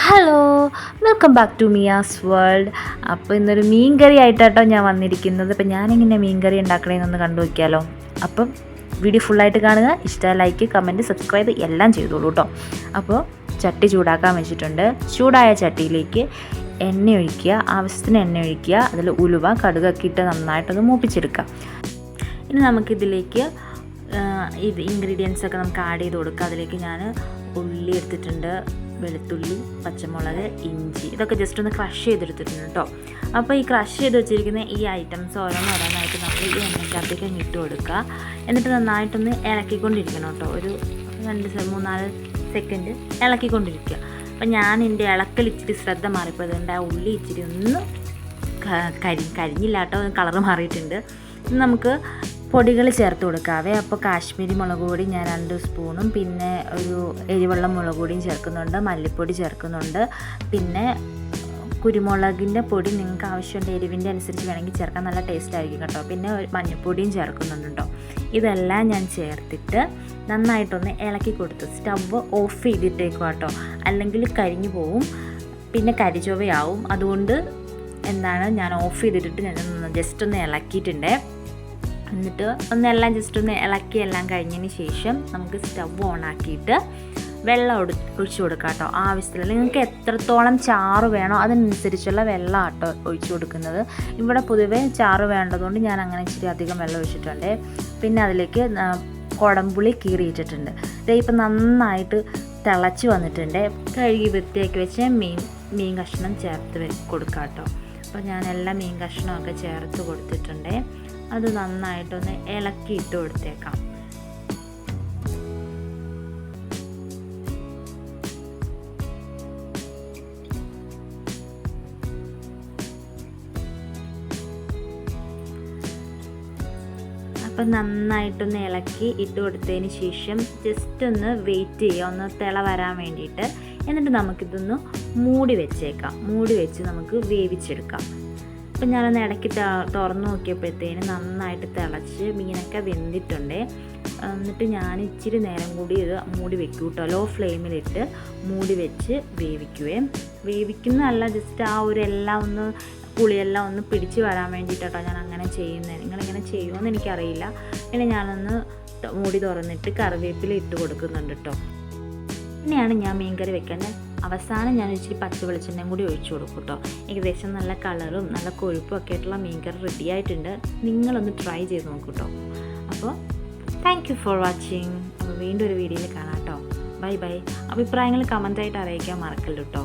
Hello welcome back to Miya's World അപ്പോൾ ഇന്നൊരു മീൻ കറി ആയിട്ടാട്ടോ ഞാൻ വന്നിരിക്കുന്നത്. അപ്പോൾ ഞാനെങ്ങനെ മീൻ കറി ഉണ്ടാക്കണേന്നൊന്ന് കണ്ടു നോക്കിയാലോ. അപ്പം വീഡിയോ ഫുള്ളായിട്ട് കാണുക. ഇഷ്ടമായ ലൈക്ക് കമന്റ് സബ്സ്ക്രൈബ് എല്ലാം ചെയ്തോളൂ കേട്ടോ അപ്പോൾ ചട്ടി ചൂടാക്കാൻ വെച്ചിട്ടുണ്ട്. ചൂടായ ചട്ടിയിലേക്ക് എണ്ണ ഒഴിക്കുക. ആവശ്യത്തിന് എണ്ണ ഒഴിക്കുക. അതിൽ ഉലുവ കടുകൊക്കെ ഇട്ട് നന്നായിട്ടൊന്ന് മൂപ്പിച്ചെടുക്കുക. ഇനി നമുക്കിതിലേക്ക് ഇത് ഇൻഗ്രീഡിയൻസ് ഒക്കെ നമുക്ക് ആഡ് ചെയ്ത് കൊടുക്കാം അതിലേക്ക് ഞാൻ ഉള്ളി എടുത്തിട്ടുണ്ട്. വെളുത്തുള്ളി പച്ചമുളക് ഇഞ്ചി ഇതൊക്കെ ജസ്റ്റ് ഒന്ന് ക്രഷ് ചെയ്തെടുത്തിട്ടുണ്ട് കേട്ടോ അപ്പോൾ ഈ ക്രഷ് ചെയ്ത് വെച്ചിരിക്കുന്ന ഈ ഐറ്റംസ് ഓരോന്നോരോന്നായിട്ട് നമ്മൾ ഈ എണ്ണയ്ക്കകത്തേക്ക് ഇട്ട് കൊടുക്കുക. എന്നിട്ട് നന്നായിട്ടൊന്ന് ഇളക്കിക്കൊണ്ടിരിക്കണം കേട്ടോ ഒരു രണ്ട് മൂന്നാൽ സെക്കൻഡ് ഇളക്കിക്കൊണ്ടിരിക്കുക. അപ്പം ഞാൻ എന്റെ ഇളക്കൽ ഇച്ചിരി ശ്രദ്ധ മാറിപ്പോയതുകൊണ്ട് ആ ഉള്ളി ഇച്ചിരി ഒന്ന് കരി കരിഞ്ഞില്ല കേട്ടോ കളറ് മാറിയിട്ടുണ്ട്. നമുക്ക് പൊടികൾ ചേർത്ത് കൊടുക്കാവേ. അപ്പോൾ കാശ്മീരി മുളക് പൊടി ഞാൻ രണ്ട് സ്പൂണും പിന്നെ ഒരു എരിവെള്ള മുളക് പൊടിയും ചേർക്കുന്നുണ്ട് മല്ലിപ്പൊടി ചേർക്കുന്നുണ്ട്. പിന്നെ കുരുമുളകിന്റെ പൊടി നിങ്ങൾക്ക് ആവശ്യമുണ്ട് എരിവിന്റെ അനുസരിച്ച് വേണമെങ്കിൽ ചേർക്കാൻ നല്ല ടേസ്റ്റ് ആയിരിക്കും കേട്ടോ. പിന്നെ മഞ്ഞൾപ്പൊടിയും ചേർക്കുന്നുണ്ട് കേട്ടോ. ഇതെല്ലാം ഞാൻ ചേർത്തിട്ട് നന്നായിട്ടൊന്ന് ഇളക്കി കൊടുത്തു സ്റ്റവ് ഓഫ് ചെയ്തിട്ടേക്കും കേട്ടോ. അല്ലെങ്കിൽ കരിഞ്ഞു പോവും പിന്നെ കരിചൊവയാവും അതുകൊണ്ട് എന്താണ് ഞാൻ ഓഫ് ചെയ്തിട്ടിട്ട് ഞാൻ ജസ്റ്റ് ഒന്ന് ഇളക്കിയിട്ടുണ്ടേ. എന്നിട്ട് ഒന്നെല്ലാം ജസ്റ്റ് ഒന്ന് ഇളക്കി എല്ലാം കഴിഞ്ഞതിന് ശേഷം നമുക്ക് സ്റ്റവ് ഓൺ ആക്കിയിട്ട് വെള്ളം ഒടു ഒഴിച്ചു കൊടുക്കാം കേട്ടോ. ആവശ്യത്തിൽ നിങ്ങൾക്ക് എത്രത്തോളം ചാറ് വേണോ അതിനനുസരിച്ചുള്ള വെള്ളം ആട്ടോ ഒഴിച്ചു കൊടുക്കുന്നത്. ഇവിടെ പൊതുവേ ചാറ് വേണ്ടതുകൊണ്ട് ഞാൻ അങ്ങനെ ഇച്ചിരി അധികം വെള്ളം ഒഴിച്ചിട്ടുണ്ട്. പിന്നെ അതിലേക്ക് കുടംപുളി കീറിയിട്ടിട്ടുണ്ട് ഇതേ ഇപ്പം നന്നായിട്ട് തിളച്ച് വന്നിട്ടുണ്ട്. കഴുകി വൃത്തിയാക്കി വെച്ച് മീൻ മീൻ കഷ്ണം ചേർത്ത് കൊടുക്കാം കേട്ടോ. അപ്പോൾ ഞാൻ എല്ലാ മീൻ കഷ്ണമൊക്കെ ചേർത്ത് കൊടുത്തിട്ടുണ്ട്. അത് നന്നായിട്ടൊന്ന് ഇളക്കി ഇട്ട് കൊടുത്തേക്കാം. അപ്പം നന്നായിട്ടൊന്ന് ഇളക്കി ഇട്ട് കൊടുത്തതിന് ശേഷം ജസ്റ്റ് ഒന്ന് വെയിറ്റ് ചെയ്യുക. ഒന്ന് തിള വരാൻ വേണ്ടിയിട്ട്. എന്നിട്ട് നമുക്കിതൊന്ന് മൂടി വെച്ചേക്കാം. മൂടി വെച്ച് നമുക്ക് വേവിച്ചെടുക്കാം. അപ്പം ഞാനൊന്ന് ഇടയ്ക്ക് തുറന്നു നോക്കിയപ്പോഴത്തേന് നന്നായിട്ട് തിളച്ച് മീനൊക്കെ വെന്തിട്ടുണ്ട്. എന്നിട്ട് ഞാൻ ഇച്ചിരി നേരം കൂടി ഇത് മൂടി വെക്കും കേട്ടോ. ലോ ഫ്ലെയിമിലിട്ട് മൂടി വെച്ച് വേവിക്കുവേ. വേവിക്കുന്നതല്ല ജസ്റ്റ് ആ ഒരു എല്ലാം ഒന്ന് പുളിയെല്ലാം ഒന്ന് പിടിച്ച് വരാൻ വേണ്ടിയിട്ടോ ഞാൻ അങ്ങനെ ചെയ്യുന്നത്. നിങ്ങളിങ്ങനെ ചെയ്യുമെന്ന് എനിക്കറിയില്ല. പിന്നെ ഞാനൊന്ന് മൂടി തുറന്നിട്ട് കറിവേപ്പില ഇട്ട് കൊടുക്കുന്നുണ്ട് കേട്ടോ. പിന്നെയാണ് ഞാൻ മീൻകറി വെക്കുന്നത് അവസാനം ഞാൻ ഇച്ചിരി പച്ച വെളിച്ചെണ്ണയും കൂടി ഒഴിച്ചു കൊടുക്കും കേട്ടോ ഏകദേശം നല്ല കളറും നല്ല കൊഴുപ്പും ഒക്കെ ആയിട്ടുള്ള മീൻകറി റെഡി ആയിട്ടുണ്ട്. നിങ്ങളൊന്ന് ട്രൈ ചെയ്ത് നോക്കൂ കേട്ടോ അപ്പോൾ താങ്ക് യു ഫോർ വാച്ചിങ് അപ്പോൾ വീണ്ടും ഒരു വീഡിയോയിൽ കാണാം കേട്ടോ. ബൈ ബൈ അഭിപ്രായങ്ങൾ കമന്റായിട്ട് അറിയിക്കാൻ മറക്കല്ലോ കേട്ടോ.